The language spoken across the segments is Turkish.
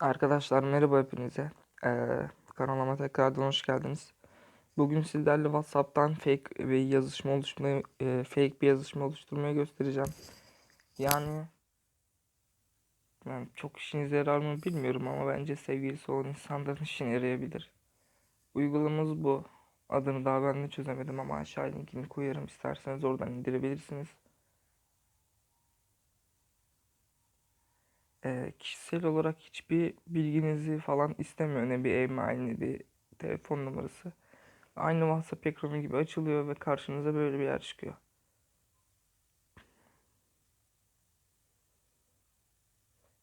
Arkadaşlar merhaba hepinize. Ee, kanalıma tekrardan hoş geldiniz. Bugün sizlerle WhatsApp'tan fake bir yazışma oluşturmayı, e, fake bir yazışma oluşturmayı göstereceğim. Yani yani çok işinize yarar mı bilmiyorum ama bence sevgilisi olan insanların işine yarayabilir. Uygulamamız bu. Adını daha ben de çözemedim ama aşağı linkini koyarım. İsterseniz oradan indirebilirsiniz. E, kişisel olarak hiçbir bilginizi falan istemiyor. Ne bir e-mail ne bir telefon numarası. Aynı WhatsApp ekranı gibi açılıyor ve karşınıza böyle bir yer çıkıyor.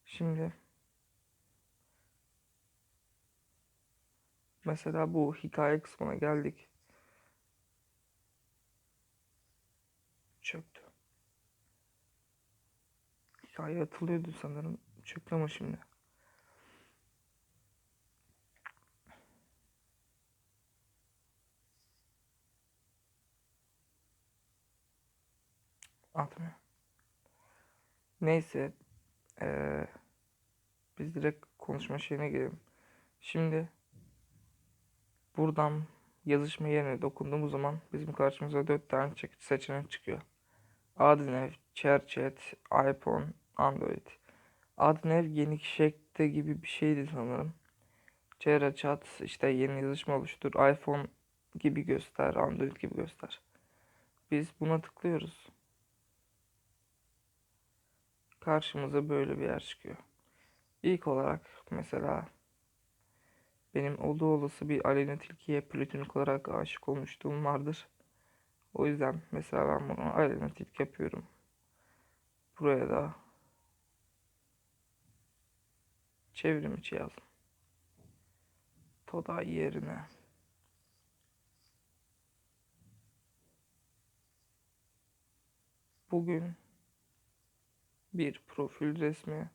Şimdi mesela bu hikaye kısmına geldik. Çöktü. Hikaye atılıyordu sanırım. Çöktü ama şimdi. Atmıyor. Neyse. Ee, biz direkt konuşma şeyine girelim. Şimdi buradan yazışma yerine dokunduğumuz zaman bizim karşımıza dört tane seçenek çıkıyor. Adnev, ChatChat, iPhone, Android. Adnev yeni şekli gibi bir şeydi sanırım. ChatChat işte yeni yazışma oluştur. iPhone gibi göster, Android gibi göster. Biz buna tıklıyoruz. Karşımıza böyle bir yer çıkıyor. İlk olarak mesela benim olduğu olası bir Aleyna Tilki'ye platonik olarak aşık olmuşluğum vardır. O yüzden mesela ben bunu Aleyna Tilki yapıyorum. Buraya da çevrim içi yazdım. Today yerine bugün bir profil resmi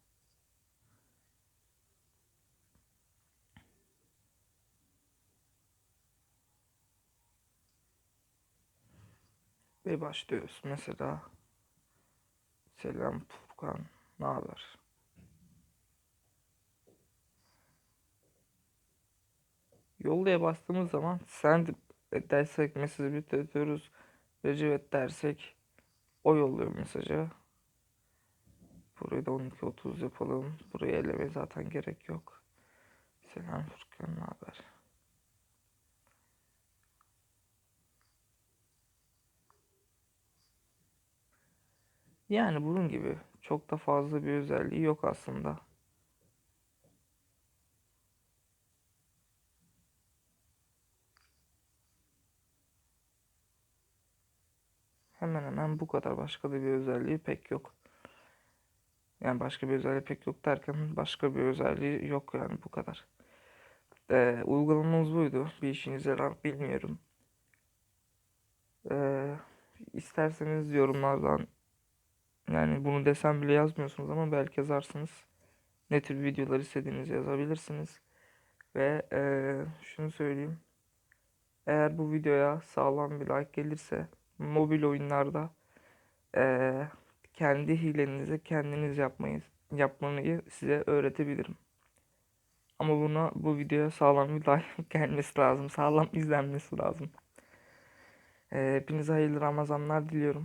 ve başlıyoruz. Mesela selam Furkan, ne haber? Yollaya bastığımız zaman send dersek mesajı bitiriyoruz. Recep dersek o yolluyor mesajı. Burayı da 12.30 yapalım. Burayı eleme zaten gerek yok. Selam Furkan ne haber? Yani bunun gibi çok da fazla bir özelliği yok aslında. Hemen hemen bu kadar. Başka da bir özelliği pek yok. Yani başka bir özelliği pek yok derken başka bir özelliği yok yani bu kadar. Ee, uygulamamız buydu. Bir işinize yarar bilmiyorum. Ee, isterseniz yorumlardan yani bunu desem bile yazmıyorsunuz ama belki yazarsınız. Ne tür videolar istediğinizi yazabilirsiniz. Ve e, şunu söyleyeyim. Eğer bu videoya sağlam bir like gelirse mobil oyunlarda e, kendi hilenizi kendiniz yapmayı yapmayı size öğretebilirim. Ama buna bu videoya sağlam bir like gelmesi lazım. Sağlam izlenmesi lazım. E, hepinize hayırlı Ramazanlar diliyorum.